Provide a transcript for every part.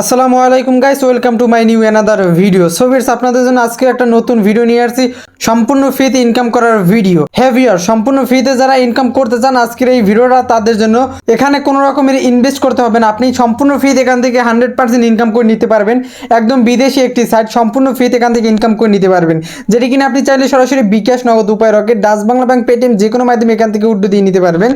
আসসালামু আলাইকুম guys welcome to my new another video so viewers আপনাদের জন্য আজকে একটা নতুন ভিডিও নিয়ে আসছি। সম্পূর্ণ ফ্রিতে ইনকাম করার ভিডিও হ্যাভিয়ার সম্পূর্ণ ফ্রিতে যারা ইনকাম করতে চান আজকের এই ভিডিওটা তাদের জন্য এখানে কোনো রকমের ইনভেস্ট করতে হবে না। আপনি সম্পূর্ণ ফ্রিতে এখান থেকে হান্ড্রেড পার্সেন্ট ইনকাম করে নিতে পারবেন। একদম বিদেশি একটি সাইট সম্পূর্ণ ফ্রিতে এখান থেকে ইনকাম করে নিতে পারবেন। যেটি কিনা আপনি চাইলে সরাসরি bKash, Nagad, Upay, Rocket Dutch Bangla bank Paytm যে কোনো মাধ্যমে এখান থেকে উড্ডু দিয়ে নিতে পারবেন।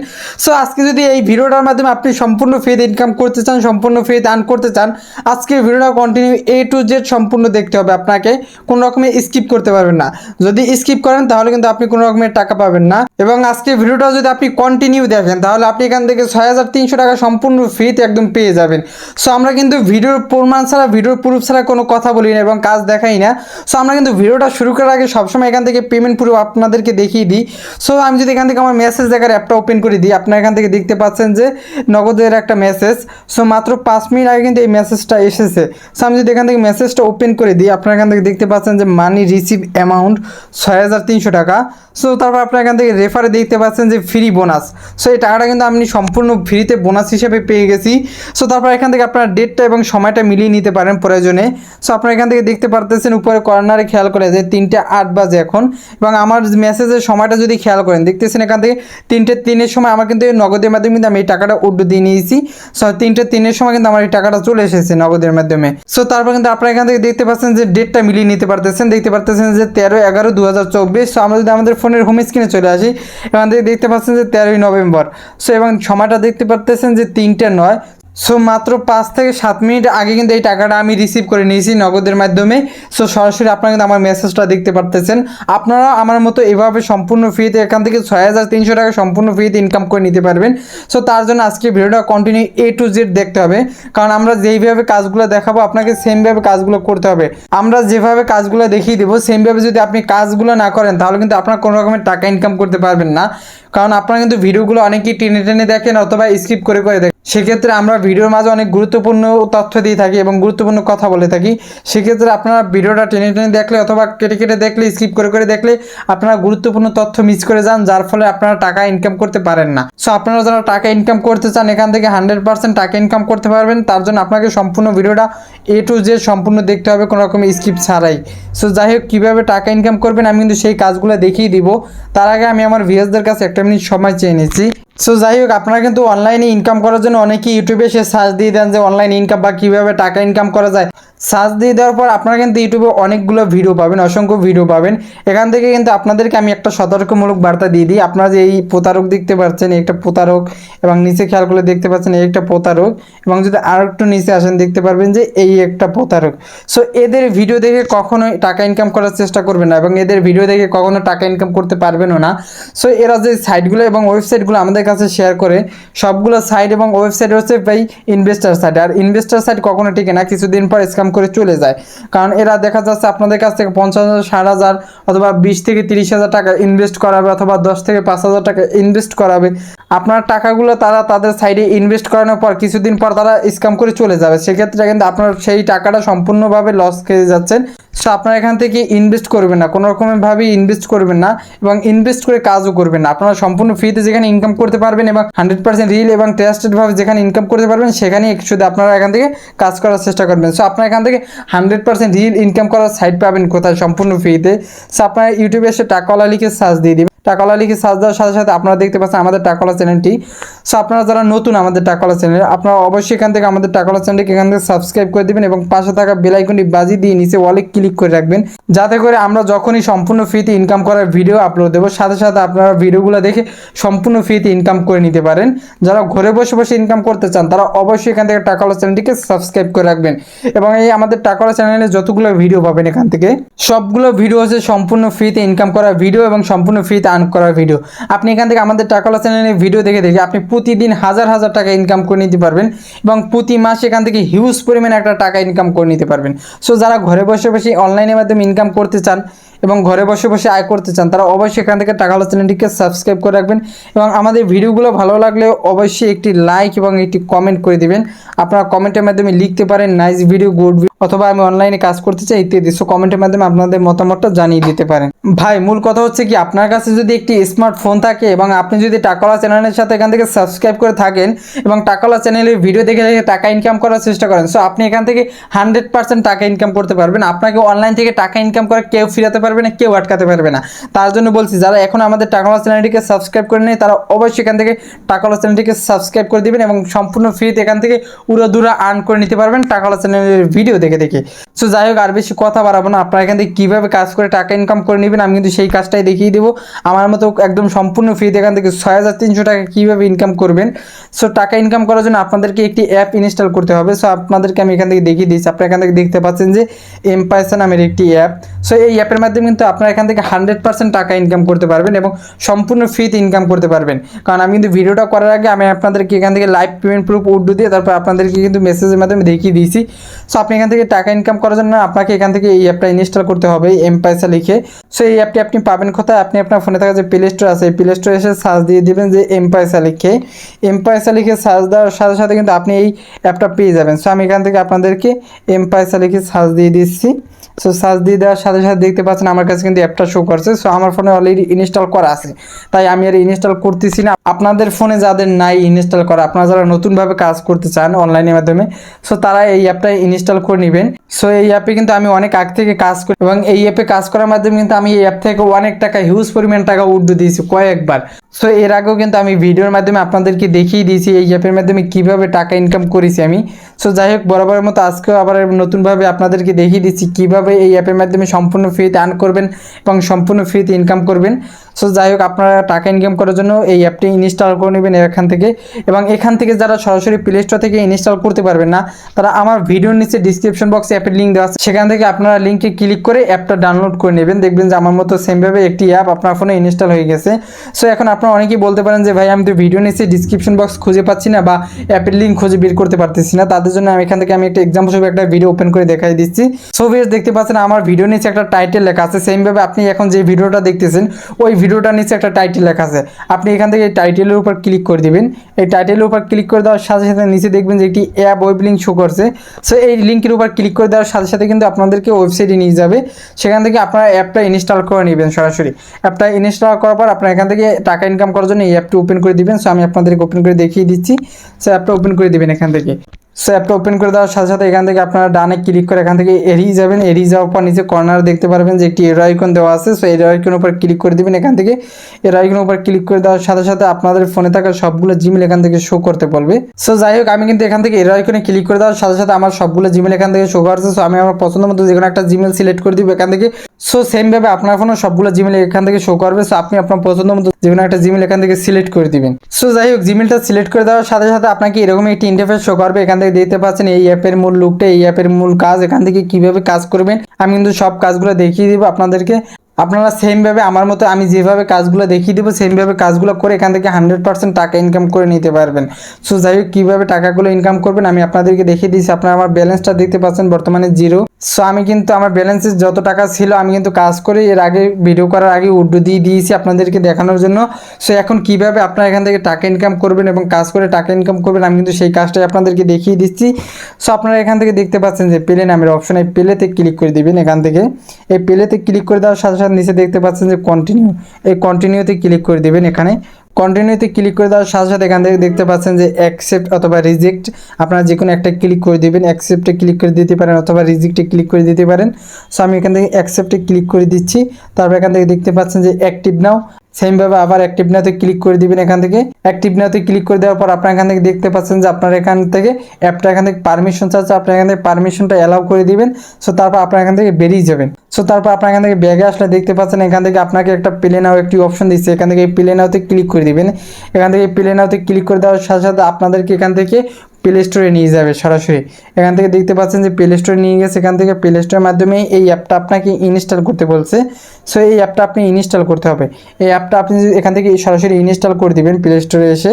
সো আজকে যদি এই ভিডিওটার মাধ্যমে আপনি সম্পূর্ণ ফ্রিতে ইনকাম করতে চান, সম্পূর্ণ ফ্রিতে আর্ন করতে চান আজকে ভিডিওটা কন্টিনিউ এ টু জেড সম্পূর্ণ দেখতে হবে। আপনাকে কোনো রকমের স্কিপ করতে পারবেন না। যদি স্কিপ করেন, তাহলে কিন্তু আপনি কোনো রকমের টাকা পাবেন না। এবং আজকে ভিডিওটা যদি আপনি কন্টিনিউ দেখেন, তাহলে আপনি এখান থেকে ছয় হাজার তিনশো টাকা সম্পূর্ণ ফ্রিতে একদম পেয়ে যাবেন। সো আমরা কিন্তু ভিডিওর প্রমাণ ছাড়া, ভিডিওর প্রুফ ছাড়া কোনো কথা বলি না এবং কাজ দেখাই না। সো আমরা কিন্তু ভিডিওটা শুরু করার আগে সবসময় এখান থেকে পেমেন্ট প্রুফ আপনাদেরকে দেখিয়ে দিই। সো আমি যদি এখান থেকে আমার মেসেজ দেখার অ্যাপটা ওপেন করে দিই, আপনার এখান থেকে দেখতে পাচ্ছেন যে নগদের একটা মেসেজ সো মাত্র পাঁচ মিনিট আগে কিন্তু এই মেসেজটা এসেছে। সো আমি যদি এখান থেকে মেসেজটা ওপেন করে দিই, আপনার এখান থেকে দেখতে পাচ্ছেন যে মানি রিসিভ অ্যামাউন্ট ছয় হাজার তিনশো টাকা। সো তারপর আপনার এখান থেকে রেফারে দেখতে পাচ্ছেন যে ফ্রি বোনাস সো এই টাকাটা কিন্তু আমি সম্পূর্ণ ফ্রিতে বোনাস হিসেবে পেয়ে গেছি। সো তারপর এখান থেকে আপনার ডেটটা এবং সময়টা মিলিয়ে নিতে পারেন প্রয়োজনে। সো আপনার এখান থেকে দেখতে পারতেছেন উপরে কর্নারে খেয়াল করে যে তিনটে আট বাজে এখন। এবং আমার মেসেজের সময়টা যদি খেয়াল করেন, দেখতেছেন এখান থেকে তিনটে তিনের সময় আমার কিন্তু নগদের মাধ্যমে কিন্তু আমি এই টাকাটা উড্ডু দিয়ে নিয়েছি। সো তিনটে তিনের সময় কিন্তু আমার এই টাকাটা চলে এসেছে। নগদের মাধ্যমে। সো তারপর কিন্তু আপনারা এখান থেকে দেখতে পাচ্ছেন যে ডেটটা মিলিয়ে নিতে পারতেছেন। দেখতে পারতেছেন যে তেরো এগারো দু হাজার চব্বিশ। সো আমরা যদি আমাদের ফোনের হোম স্ক্রিনে চলে আসি, এখান থেকে দেখতে পাচ্ছেন যে তেরোই নভেম্বর। সো এবং সময়টা দেখতে পারতেছেন যে তিনটে নয়। সো মাত্র পাঁচ থেকে সাত মিনিট আগে কিন্তু এই টাকাটা আমি রিসিভ করে নিয়েছি নগদের মাধ্যমে। সো সরাসরি আপনারা কিন্তু আমার মেসেজটা দেখতে পারতেছেন। আপনারা আমার মতো এভাবে সম্পূর্ণ ফ্রিতে এখান থেকে ছয় হাজার তিনশো টাকা সম্পূর্ণ ফ্রিতে ইনকাম করে নিতে পারবেন। সো তার জন্য আজকে ভিডিওটা কন্টিনিউ এ টু জেড দেখতে হবে। কারণ আমরা যেইভাবে কাজগুলো দেখাবো, আপনাকে সেমভাবে কাজগুলো করতে হবে। আমরা যেভাবে কাজগুলো দেখিয়ে দেবো সেমভাবে যদি আপনি কাজগুলো না করেন, তাহলে কিন্তু আপনার কোনো রকমের টাকা ইনকাম করতে পারবেন না। কারণ আপনারা কিন্তু ভিডিওগুলো অনেকেই টেনে টেনে দেখেন অথবা স্কিপ করে করে দেখেন। সেক্ষেত্রে আমরা ভিডিওর মাঝে অনেক গুরুত্বপূর্ণ তথ্য দিয়ে থাকি এবং গুরুত্বপূর্ণ কথা বলে থাকি, সেক্ষেত্রে আপনারা ভিডিওটা টেনে টেনে দেখলে অথবা কেটে কেটে দেখলে স্কিপ করে করে দেখলে আপনারা গুরুত্বপূর্ণ তথ্য মিস করে যান, যার ফলে আপনারা টাকা ইনকাম করতে পারেন না। সো আপনারা যারা টাকা ইনকাম করতে চান, এখান থেকে হান্ড্রেড পার্সেন্ট টাকা ইনকাম করতে পারবেন, তার জন্য আপনাকে সম্পূর্ণ ভিডিওটা এ টু জে সম্পূর্ণ দেখতে হবে, কোনো রকম স্কিপ ছাড়াই। সো যাই হোক, কীভাবে টাকা ইনকাম করবেন, আমি কিন্তু সেই কাজগুলো দেখিয়ে দিব। তার আগে আমি আমার ভিএসদের কাছে একটা মিনিট সময় চেয়ে নিয়েছি সো যাই হোক, আপনারা কিন্তু অনলাইনে ইনকাম করার জন্য অনেকেই ইউটিউবে এসে সার্চ দিয়ে দেন যে অনলাইন ইনকাম বা কীভাবে টাকা ইনকাম করা যায়। সার্চ দিয়ে দেওয়ার পর আপনারা কিন্তু ইউটিউবে অনেকগুলো ভিডিও পাবেন, অসংখ্য ভিডিও পাবেন। এখান থেকে কিন্তু আপনাদেরকে আমি একটা সতর্কমূলক বার্তা দিয়ে দিই। আপনারা যে এই প্রতারক দেখতে পাচ্ছেন একটা প্রতারক এবং নিচে খেয়াল করে দেখতে পাচ্ছেন এই একটা প্রতারক এবং যদি আর একটু নিচে আসেন দেখতে পারবেন যে এই একটা প্রতারক। সো এদের ভিডিও দেখে কখনোই টাকা ইনকাম করার চেষ্টা করবেন না এবং এদের ভিডিও দেখে কখনো টাকা ইনকাম করতে পারবেনও না। সো এরা যে সাইটগুলো এবং ওয়েবসাইটগুলো আমাদের কাছে শেয়ার করে, সবগুলো সাইট এবং ওয়েবসাইট হচ্ছে ভাই ইনভেস্টার সাইট আর ইনভেস্টার সাইট কখনো টিকে না। কিছুদিন পর স্ক্যাম করে চলে যায়। কারণ এরা দেখা যাচ্ছে আপনাদের কাছ থেকে পঞ্চাশ হাজার, ষাট হাজার অথবা বিশ থেকে তিরিশ হাজার টাকা ইনভেস্ট করাবে অথবা দশ থেকে পাঁচ হাজার টাকা ইনভেস্ট করাবে। আপনার টাকাগুলো তারা তাদের সাইডে ইনভেস্ট করানোর পর কিছুদিন পর তারা স্ক্যাম করে চলে যাবে। সেক্ষেত্রে কিন্তু আপনার সেই টাকাটা সম্পূর্ণভাবে লস খেয়ে যাচ্ছেন। সো আপনারা এখান থেকে ইনভেস্ট করবেন না। কোনো রকমভাবে ইনভেস্ট করবেন না এবং ইনভেস্ট করে কাজও করবেন না। আপনারা সম্পূর্ণ ফ্রিতে যেখানে ইনকাম করতে পারবেন এবং হান্ড্রেড পার্সেন্ট রিল এবং ট্রাস্টেডভাবে যেখানে ইনকাম করতে পারবেন, সেখানেই শুধু আপনারা এখান থেকে কাজ করার চেষ্টা করবেন। সো আপনারা এখান থেকে হান্ড্রেড পার্সেন্ট রিল ইনকাম করার সাইট পাবেন কোথায়? সম্পূর্ণ ফ্রিতে সো আপনারা ইউটিউবে এসে টাকাওয়ালা লিখে সার্চ দিয়ে দিবেন। টাকাওয়ালা লিখে সার্চ দেওয়ার সাথে সাথে আপনারা দেখতে পাচ্ছেন আমাদের টাকাওয়ালা চ্যানেলটি সো আপনারা যারা নতুন আমাদের টাকাওয়ালা চ্যানেল আপনারা অবশ্যই এখান থেকে আমাদের টাকাওয়ালা চ্যানেলটিকে এখান থেকে সাবস্ক্রাইব করে দেবেন এবং পাশে থাকা বেল আইকনটি বাজি দিয়ে নিচে ওয়ালে ক্লিক করে রাখবেন। যাতে করে আমরা যখনই সম্পূর্ণ ফ্রিতে ইনকাম করার ভিডিও আপলোড দেবো, সাথে সাথে আপনারা ভিডিওগুলো দেখে সম্পূর্ণ ফ্রিতে ইনকাম করে নিতে পারেন। যারা ঘরে বসে বসে ইনকাম করতে চান, তারা অবশ্যই এখান থেকে টাকাওয়ালা চ্যানেলটিকে সাবস্ক্রাইব করে রাখবেন। এবং এই আমাদের টাকাওয়ালা চ্যানেলে যতগুলো ভিডিও পাবেন এখান থেকে, সবগুলো ভিডিও হচ্ছে সম্পূর্ণ ফ্রিতে ইনকাম করার ভিডিও এবং সম্পূর্ণ ফ্রিতে আর্ন করার ভিডিও আপনি এখান থেকে আমাদের টাকাওয়ালা চ্যানেলে ভিডিও দেখে দেখে আপনি প্রতিদিন হাজার হাজার টাকা ইনকাম করে নিতে পারবেন এবং প্রতি মাসে এখান থেকে হিউজ পরিমাণে একটা টাকা ইনকাম করে নিতে পারবেন। সো যারা ঘরে বসে বসে অনলাইনের মাধ্যমে ইনকাম করতে চান এবং ঘরে বসে বসে আয় করতে চান, তারা অবশ্যই এখান থেকে টাকা চ্যানেলটিকে সাবস্ক্রাইব করে রাখবেন এবং আমাদের ভিডিওগুলো ভালো লাগলে অবশ্যই একটি লাইক এবং একটি কমেন্ট করে দিবেন। আপনারা কমেন্টের মাধ্যমে লিখতে পারেন নাইস ভিডিও গুড অথবা, আমি অনলাইনে কাজ করতে চাই ইত্যাদি। সো কমেন্টের মাধ্যমে আপনাদের মতামতটা জানিয়ে দিতে পারেন। ভাই, মূল কথা হচ্ছে কি, আপনার কাছে যদি একটি স্মার্টফোন থাকে এবং আপনি যদি টাকাওয়ালা চ্যানেলের সাথে এখান থেকে সাবস্ক্রাইব করে থাকেন এবং টাকাওয়ালা চ্যানেলের ভিডিও দেখে দেখে টাকা ইনকাম করার চেষ্টা করেন সো আপনি এখান থেকে হান্ড্রেড পার্সেন্ট টাকা ইনকাম করতে পারবেন। আপনাকে অনলাইন থেকে টাকা ইনকাম করে কেউ ফিরাতে পারবে না, কেউ আটকাতে পারবে না। তার জন্য বলছি, যারা এখন আমাদের টাকাওয়ালা চ্যানেলটিকে সাবস্ক্রাইব করে নেয় তারা অবশ্যই এখান থেকে টাকাওয়ালা চ্যানেলটিকে সাবস্ক্রাইব করে দেবেন এবং সম্পূর্ণ ফ্রিতে এখান থেকে উড়োদুরা আর্ন করে নিতে পারবেন টাকাওয়ালা চ্যানেলের ভিডিও দেখে দেখে। সো যাই হোক, আর বেশি কথা বাড়াবো না। আপনারা এখান থেকে কীভাবে কাজ করে টাকা ইনকাম করে নেবেন, আমি কিন্তু সেই কাজটাই দেখিয়ে দেবো। আমার মতো একদম সম্পূর্ণ ফ্রিতে এখান থেকে ছয় হাজার তিনশো টাকা কীভাবে ইনকাম করবেন? সো টাকা ইনকাম করার জন্য আপনাদেরকে একটি অ্যাপ ইনস্টল করতে হবে। সো আপনাদেরকে আমি এখান থেকে দেখিয়ে দিচ্ছি আপনারা এখান থেকে দেখতে পাচ্ছেন যে এমপাইসা নামের একটি অ্যাপ সো এই অ্যাপের মাধ্যমে কিন্তু আপনারা এখান থেকে হান্ড্রেড পার্সেন্ট টাকা ইনকাম করতে পারবেন এবং সম্পূর্ণ ফ্রিতে ইনকাম করতে পারবেন। কারণ আমি কিন্তু ভিডিওটা করার আগে আমি আপনাদেরকে এখান থেকে লাইভ পেমেন্ট প্রুফ উর্দু দিয়ে তারপর আপনাদেরকে কিন্তু মেসেজের মাধ্যমে দেখিয়ে দিয়েছি। সো আপনি এখান থেকে টাকা ইনকাম করার জন্য আপনাকে এখান থেকে এই অ্যাপটা ইনস্টল করতে হবে এম পয়সা লিখে। সো এই অ্যাপটি আপনি পাবেন কোথায়? আপনি আপনার ফোনে থাকা যে প্লে স্টোর আছে প্লে স্টোরে এসে সার্চ দিয়ে দিবেন যে এম পয়সা লিখে। এম পয়সা লিখে সার্চ দেওয়ার সাথে সাথে কিন্তু আপনি এই অ্যাপটা পেয়ে যাবেন। সো আমি এখান থেকে আপনাদেরকে এম পয়সা লিখে সার্চ দিয়ে দিচ্ছি। সো সার্চ দিয়ে দেওয়ার সাথে সাথে দেখতে পাচ্ছেন আমার কাছে কিন্তু অ্যাপটা শো করছে। সো আমার ফোনে অলরেডি ইনস্টল করা আছে। তাই আমি আর ইনস্টল করতেছি না। আপনাদের ফোনে যাদের নাই ইনস্টল করা, আপনারা যারা নতুনভাবে কাজ করতে চান অনলাইনের মাধ্যমে সো তারা এই অ্যাপটা ইনস্টল করে নেবেন। সো এই অ্যাপে কিন্তু আমি অনেক আগ থেকে কাজ করি এবং এই অ্যাপে কাজ করার মাধ্যমে কিন্তু আমি এই অ্যাপ থেকে অনেক টাকা হিউজ পরিমাণ টাকা উঠতে দিয়েছি কয়েকবার। সো এর আগেও কিন্তু আমি ভিডিওর মাধ্যমে আপনাদেরকে দেখিয়ে দিয়েছি এই অ্যাপের মাধ্যমে কীভাবে টাকা ইনকাম করেছি আমি। সো যাই হোক, বরাবরের মতো আজকেও আবার নতুনভাবে আপনাদেরকে দেখিয়ে দিচ্ছি কীভাবে এই অ্যাপের মাধ্যমে সম্পূর্ণ ফ্রিতে আর্ন করবেন এবং সম্পূর্ণ ফ্রিতে ইনকাম করবেন। সো যাই হোক, আপনারা টাকা ইনকাম করার জন্য এই অ্যাপটি ইনস্টল করে নেবেন এখান থেকে। এবং এখান থেকে যারা সরাসরি প্লে স্টোর থেকে ইনস্টল করতে পারবেন না, তারা আমার ভিডিওর নিচে ডিসক্রিপশন বক্সে অ্যাপের লিঙ্ক দেওয়া আছে। সেখান থেকে আপনারা লিঙ্কে ক্লিক করে অ্যাপটা ডাউনলোড করে নেবেন। দেখবেন যে আমার মতো সেমভাবে একটি অ্যাপ আপনার ফোনে ইনস্টল হয়ে গেছে। সো এখন আপনারা অনেকেই বলতে পারেন যে, ভাই, আমি তো ভিডিও নিচে ডিসক্রিপশন বক্স খুঁজে পাচ্ছি না বা অ্যাপের লিঙ্ক খুঁজে বের করতে পারতেছি না। তাদের জন্য আমি এখান থেকে আমি একটা এক্সাম্পল হিসেবে একটা ভিডিও ওপেন করে দেখাই দিচ্ছি। সো ভিউয়ার্স দেখতে পাচ্ছেন, আমার ভিডিও নিচে একটা টাইটেল লেখা আছে। সেমভাবে আপনি এখন যে ভিডিওটা দেখতেছেন, ওই ভিডিওটার নিচে একটা টাইটেল লেখা আছে। আপনি এখান থেকে টাইটেলের উপর ক্লিক করে দিবেন। এই টাইটেলের উপর ক্লিক করে দেওয়ার সাথে সাথে নিচে দেখবেন যে একটি অ্যাপ ওয়েব লিঙ্ক শো করছে। সো এই লিঙ্কের উপর ক্লিক করে দেওয়ার সাথে সাথে কিন্তু আপনাদেরকে ওয়েবসাইটে নিয়ে যাবে। সেখান থেকে আপনারা অ্যাপটা ইনস্টল করে নেবেন সরাসরি। অ্যাপটা ইনস্টল করার পর আপনারা এখান থেকে টাকা ইনকাম করার জন্য এই অ্যাপটা ওপেন করে দিবেন। সো আমি আপনাদেরকে ওপেন করে দেখিয়ে দিচ্ছি। সো অ্যাপটা ওপেন করে দিবেন এখান থেকে। সো অ্যাপটা ওপেন করে দেওয়ার সাথে সাথে এখান থেকে আপনারা ডানে ক্লিক করে এখান থেকে এড়িয়ে যাবেন। এড়িয়ে যাওয়ার পর নিচে কর্নার দেখতে পারবেন যে একটি এর আইকন দেওয়া আছে। সো এর উপর ক্লিক করে দিবেন। এখান থেকে এর উপর ক্লিক করে দেওয়ার সাথে সাথে আপনাদের ফোনে থাকা সবগুলো জিমেল এখান থেকে শো করতে বলবে। সো যাই হোক, আমি কিন্তু এখান থেকে এর আইকনে ক্লিক করে দেওয়ার সাথে সাথে আমার সবগুলো জিমেল এখান থেকে শো করছে সো আমি আমার পছন্দ মতো যে কোনো একটা জিমেল সিলেক্ট করে দিব এখান থেকে। সো সেমভাবে আপনার ফোনে সবগুলো জিমেল এখান থেকে শো করবে। সো আপনি আপনার পছন্দ মতো যে কোনো একটা জিমেল এখান থেকে সিলেক্ট করে দিবেন। সো যাই হোক জিমেলটা সিলেক্ট করে দেওয়ার সাথে সাথে আপনাকে এরকম একটি ইন্টারফেস শো করবে। এখান থেকে দেখতে পাচ্ছেন এই অ্যাপের মূল লুকটা এই অ্যাপের মূল কাজ, এখান থেকে কীভাবে কাজ করবেন, আমি কিন্তু সব কাজগুলো দেখিয়ে দিব আপনাদেরকে। আপনারা সেমভাবে আমার মতো আমি যেভাবে কাজগুলো দেখিয়ে দেবো সেমভাবে কাজগুলো করে এখান থেকে হান্ড্রেড পার্সেন্ট টাকা ইনকাম করে নিতে পারবেন। সো যাই হোক, কীভাবে টাকাগুলো ইনকাম করবেন আমি আপনাদেরকে দেখিয়ে দিয়েছি। আপনারা আমার ব্যালেন্সটা দেখতে পাচ্ছেন, বর্তমানে জিরো সো আমি কিন্তু আমার ব্যালেন্সে যত টাকা ছিল, আমি কিন্তু কাজ করে এর আগে ভিডিও করার আগে উড্ডু দিয়ে দিয়েছি আপনাদেরকে দেখানোর জন্য। সো এখন কীভাবে আপনারা এখান থেকে টাকা ইনকাম করবেন এবং কাজ করে টাকা ইনকাম করবেন, আমি কিন্তু সেই কাজটাই আপনাদেরকে দেখিয়ে দিচ্ছি। সো আপনারা এখান থেকে দেখতে পাচ্ছেন যে পেলে নামের অপশন এই পেলেতে ক্লিক করে দিবেন এখান থেকে। এই পেলেতে ক্লিক করে দেওয়ার সাথে সাথে নিচে দেখতে পাচ্ছেন যে কন্টিনিউ এই কন্টিনিউতে ক্লিক করে দিবেন এখানে। কন্টিনিউতে ক্লিক করে দেওয়ার সাথে সাথে এখান থেকে দেখতে পাচ্ছেন যে অ্যাকসেপ্ট অথবা রিজেক্ট আপনারা যে কোনো একটা ক্লিক করে দিবেন অ্যাকসেপ্টে ক্লিক করে দিতে পারেন অথবা রিজেক্টে ক্লিক করে দিতে পারেন সো আমি এখান থেকে অ্যাকসেপ্টে ক্লিক করে দিচ্ছি তারপর এখান থেকে দেখতে পাচ্ছেন যে অ্যাক্টিভ নাও সেমভাবে আবার অ্যাক্টিভ নাওতে ক্লিক করে দিবেন এখান থেকে অ্যাক্টিভ নাওতে ক্লিক করে দেওয়ার পর আপনার এখান থেকে দেখতে পাচ্ছেন যে আপনার এখান থেকে অ্যাপটা এখান থেকে পারমিশন চাচ্ছে আপনার এখান থেকে পারমিশনটা অ্যালাউ করে দিবেন সো তারপর আপনার এখান থেকে বেরিয়ে যাবেন সো তারপর আপনার এখান থেকে ব্যাগে আসলে দেখতে পাচ্ছেন এখান থেকে আপনাকে একটা প্লে নাও একটি অপশন দিচ্ছে এখান থেকে এই প্লে নাওতে ক্লিক করে দিবেন। এখান থেকে প্লে নাওতে ক্লিক করে দেওয়ার সাথে সাথে আপনাদেরকে এখান থেকে প্লে স্টোরে নিয়ে যাবে সরাসরি। এখান থেকে দেখতে পাচ্ছেন যে প্লে স্টোরে নিয়ে গেছে। এখান থেকে প্লে স্টোরের মাধ্যমে এই অ্যাপটা আপনাকে ইনস্টল করতে বলছে। সো এই অ্যাপটা আপনি ইনস্টল করতে হবে। এই অ্যাপটা আপনি এখান থেকে সরাসরি ইনস্টল করে দেবেন প্লে স্টোরে এসে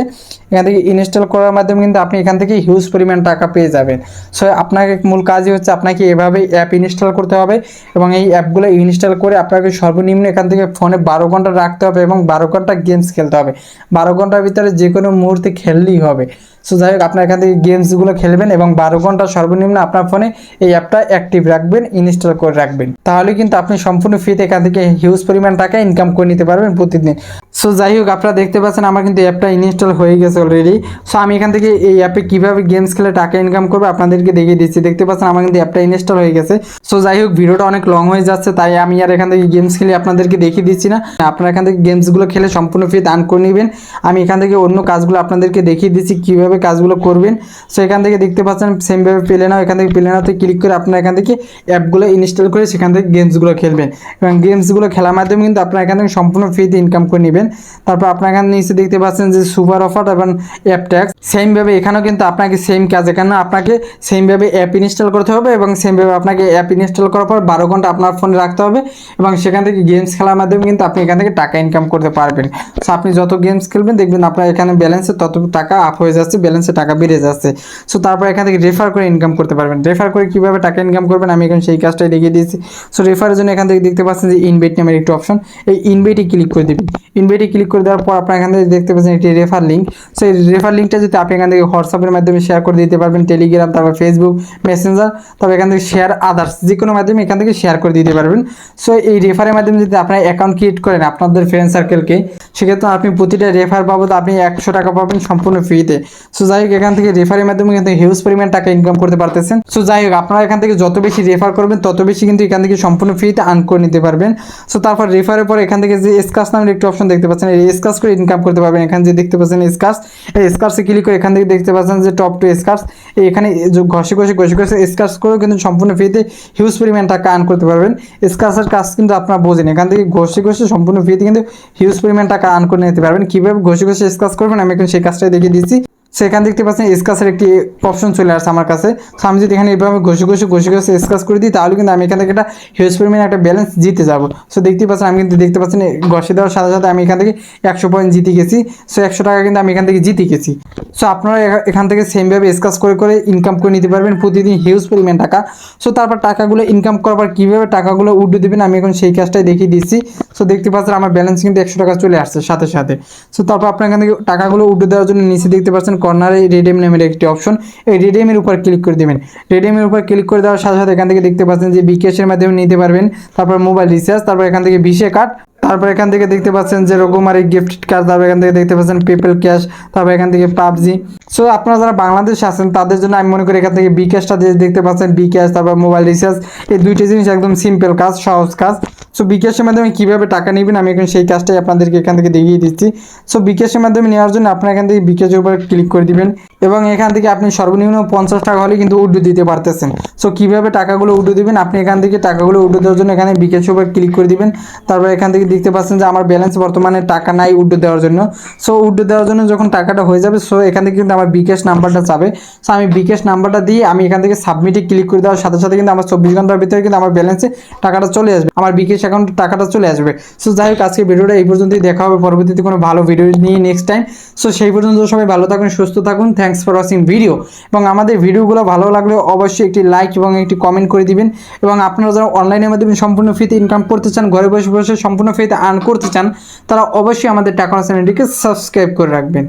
এখান থেকে ইনস্টল করার মাধ্যমে কিন্তু আপনি এখান থেকে হিউজ পরিমাণ টাকা পেয়ে যাবেন। সো আপনাকে মূল কাজই হচ্ছে আপনাকে এভাবে অ্যাপ ইনস্টল করতে হবে এবং এই অ্যাপগুলো ইনস্টল করে আপনাকে সর্বনিম্ন এখান থেকে ফোনে বারো ঘণ্টা রাখতে হবে এবং বারো ঘণ্টা গেমস খেলতে হবে। বারো ঘণ্টার ভিতরে যে কোনো মুহূর্তে খেললেই হবে। সো যাই হোক, আপনার এখান থেকে গেমসগুলো খেলবেন এবং বারো ঘণ্টা সর্বনিম্ন আপনার ফোনে এই অ্যাপটা অ্যাক্টিভ রাখবেন ইনস্টল করে রাখবেন। তাহলে কিন্তু আপনি সম্পূর্ণ ফ্রিতে এখান থেকে হিউজ পরিমাণ টাকা ইনকাম করে নিতে পারবেন প্রতিদিন। সো যাই হোক আপনারা দেখতে পাচ্ছেন আমার কিন্তু অ্যাপটা ইনস্টল হয়ে গেছে অলরেডি সো আমি এখান থেকে এই অ্যাপে কীভাবে গেমস খেলে টাকা ইনকাম করব আপনাদেরকে দেখিয়ে দিচ্ছি। দেখতে পাচ্ছেন আমার কিন্তু অ্যাপটা ইনস্টল হয়ে গেছে। সো যাই হোক ভিডিওটা অনেক লং হয়ে যাচ্ছে, তাই আমি আর এখান থেকে গেমস খেলে আপনাদেরকে দেখিয়ে দিচ্ছি না। আপনারা এখান থেকে গেমসগুলো খেলে সম্পূর্ণ ফ্রিতে আর্ন করে নেবেন। আমি এখান থেকে অন্য কাজগুলো আপনাদেরকে দেখিয়ে দিচ্ছি, কীভাবে কাজগুলো করবেন। সো এখান থেকে দেখতে পাচ্ছেন সেমভাবে পেলে নাও এখান থেকে পেলে নাওতে ক্লিক করে আপনারা এখান থেকে অ্যাপগুলো ইনস্টল করে সেখান থেকে গেমসগুলো খেলবেন। এবং গেমসগুলো খেলার মাধ্যমে কিন্তু আপনারা এখান থেকে সম্পূর্ণ ফ্রিতে ইনকাম করে নেবেন। তারপর আপনার এখানে নিচে দেখতে পাচ্ছেন যে সুপার অফার এবং অ্যাপ ট্যাক্স। সেমভাবে এখানেও কিন্তু আপনাকে সেম কাজ, এখানে আপনাকে সেমভাবে অ্যাপ ইনস্টল করতে হবে এবং সেমভাবে আপনাকে অ্যাপ ইনস্টল করার পর বারো ঘণ্টা আপনার ফোনে রাখতে হবে এবং সেখান থেকে গেমস খেলার মাধ্যমে কিন্তু আপনি এখান থেকে টাকা ইনকাম করতে পারবেন। সো আপনি যত গেমস খেলবেন, দেখবেন আপনার এখানে ব্যালেন্সে তত টাকা আপ হয়ে যাচ্ছে ব্যালেন্সে টাকা বেড়ে যাচ্ছে। সো তারপর এখান থেকে রেফার করে ইনকাম করতে পারবেন। রেফার করে কীভাবে টাকা ইনকাম করবেন, আমি এখন সেই কাজটাই দেখিয়ে দিয়েছি। সো রেফারের জন্য এখান থেকে দেখতে পাচ্ছেন যে ইনভেট নামের একটি অপশন এই ইনভেটে ক্লিক করে দেবেন। ইনভেটে ক্লিক করে দেওয়ার পর আপনার এখান থেকে দেখতে পাচ্ছেন এটি রেফার লিঙ্ক সেই রেফার লিঙ্কটা যদি আপনি এখান থেকে হোয়াটসঅ্যাপের মাধ্যমে শেয়ার করে দিতে পারবেন টেলিগ্রাম তারপর ফেসবুক মেসেঞ্জার তবে এখান থেকে শেয়ার আদার্স যে কোনো মাধ্যমে এখান থেকে শেয়ার করে দিতে পারবেন। সো এই রেফারের মাধ্যমে যদি আপনার অ্যাকাউন্ট ক্রিয়েট করেন আপনাদের ফ্রেন্ড সার্কেলকে সেক্ষেত্রে আপনি প্রতিটা রেফার বাবদ আপনি একশো টাকা পাবেন সম্পূর্ণ ফ্রিতে সো যাই হোক, এখান থেকে রেফারের মাধ্যমে কিন্তু হিউজ পরিমাণ টাকা ইনকাম করতে পারতেছেন। সো যাই হোক, আপনারা এখান থেকে যত বেশি রেফার করবেন, তত বেশি কিন্তু এখান থেকে সম্পূর্ণ ফ্রিতে আর্ন করে নিতে পারবেন। সো তারপর রেফারের পর এখান থেকে যে স্কাস নামের একটি অপশন দেখতে পাচ্ছেন, এই স্কাস করে ইনকাম করতে পারবেন। এখানে যে দেখতে পাচ্ছেন স্কাস এই স্কার্সে ক্লিক করে এখান থেকে দেখতে পাচ্ছেন যে টপ টু স্কার্স এখানে ঘষে ঘষে ঘষে ঘষে স্কার্স করেও কিন্তু সম্পূর্ণ ফ্রিতে হিউজ পরিমাণ টাকা আর্ন করতে পারবেন। স্কার্সের কাজ কিন্তু আপনারা বোঝেন, এখান থেকে ঘষে ঘষে সম্পূর্ণ ফ্রিতে কিন্তু হিউজ পরিমাণ টাকা আর্ন করে নিতে পারবেন। কীভাবে ঘষে ঘষে স্কার্স করবেন, আমি এখন সেই কাজটাই দেখিয়ে দিচ্ছি। সেখান দেখতে পাচ্ছেন স্কাসের একটি অপশন চলে আসছে আমার কাছে। তো আমি যদি এখানে এভাবে ঘষে ঘষে ঘষে ঘষে স্কাস করে দিই, তাহলে কিন্তু আমি এখান থেকে একটা হিউজ পরিমাণে একটা ব্যালেন্স জিতে যাব। সো দেখতে পাচ্ছেন, আমি কিন্তু দেখতে পাচ্ছেন, ঘষে দেওয়ার সাথে সাথে আমি এখান থেকে একশো পয়েন্ট জিতে গেছি। সো একশো টাকা কিন্তু আমি এখান থেকে জিতে গেছি। সো আপনারা এখান থেকে সেমভাবে স্কাস করে করে ইনকাম করে নিতে পারবেন, প্রতিদিন হিউজ পরিমাণ টাকা। সো তারপর টাকাগুলো ইনকাম করার পর কীভাবে টাকাগুলো উঠে দেবেন, আমি এখন সেই কাজটাই দেখিয়ে দিচ্ছি। সো দেখতে পাচ্ছেন আমার ব্যালেন্স কিন্তু একশো টাকা চলে আসছে সাথে সাথে। সো তারপর আপনার এখান থেকে টাকাগুলো উঠে দেওয়ার জন্য নিচে দেখতে পাচ্ছেন কর্নারে রেডিএম নামের একটি অপশন এই রেডিএমের উপর ক্লিক করে দেবেন। রেডিএমের উপর ক্লিক করে দেওয়ার সাথে সাথে এখান থেকে দেখতে পাচ্ছেন যে বিকেশের মাধ্যমে নিতে পারবেন। তারপর মোবাইল রিচার্জ তারপর এখান থেকে বিশে কার্ড তারপর এখান থেকে দেখতে পাচ্ছেন যে রকমারি গিফট কার্ড তারপর এখান থেকে দেখতে পাচ্ছেন পেপেল ক্যাশ তারপর এখান থেকে পাবজি। সো আপনারা যারা বাংলাদেশে আছেন, তাদের জন্য আমি মনে করি এখান থেকে বিকাশটা যে দেখতে পাচ্ছেন বিকাশ তারপর মোবাইল রিচার্জ এই দুইটা জিনিস একদম সিম্পল কাজ, সহজ কাজ। সো বিকাশের মাধ্যমে কীভাবে টাকা নেবেন, আমি এখন সেই কাজটাই আপনাদেরকে এখান থেকে দেখিয়ে দিচ্ছি। সো বিকাশের মাধ্যমে নেওয়ার জন্য আপনারা এখান থেকে বিকাশের উপর ক্লিক করে দিবেন এবং এখান থেকে আপনি সর্বনিম্ন পঞ্চাশ টাকা হলে কিন্তু উড্ডু দিতে পারতেছেন। সো কীভাবে টাকাগুলো উড্ডু দিবেন, আপনি এখান থেকে টাকাগুলো উড্ডু দেওয়ার জন্য এখানে বিকাশের উপর ক্লিক করে দিবেন। তারপর এখান থেকে দেখতে পাচ্ছেন যে আমার ব্যালেন্স বর্তমানে টাকা নাই উড্ডু দেওয়ার জন্য। সো উড্ডু দেওয়ার জন্য যখন টাকাটা হয়ে যাবে সো এখান থেকে কিন্তু আমার বিকাশ নাম্বারটা চাবে সো আমি বিকাশ নাম্বারটা দিয়ে আমি এখান থেকে সাবমিটে ক্লিক করে দেওয়ার সাথে সাথে কিন্তু আমার চব্বিশ ঘণ্টার ভিতরে কিন্তু আমার ব্যালেন্সে টাকাটা চলে আসবে। আমার বিকাশ অ্যাকাউন্টে টাকাটা চলে আসবে। সো যাই হোক আজকে ভিডিওটা এই পর্যন্তই। দেখা হবে পরবর্তীতে কোনো ভালো ভিডিও নিয়ে নেক্সট টাইম সো সেই পর্যন্ত সবাই ভালো থাকুন, সুস্থ থাকুন। থ্যাংকস ফর ওয়াচিং ভিডিও এবং আমাদের ভিডিওগুলো ভালো লাগলে অবশ্যই একটি লাইক এবং একটি কমেন্ট করে দিবেন। এবং আপনারা যারা অনলাইনের মাধ্যমে সম্পূর্ণ ফ্রিতে ইনকাম করতে চান, ঘরে বসে বসে সম্পূর্ণ ফ্রিতে আর্ন করতে চান তারা অবশ্যই আমাদের টাকা চ্যানেলটিকে সাবস্ক্রাইব করে রাখবেন।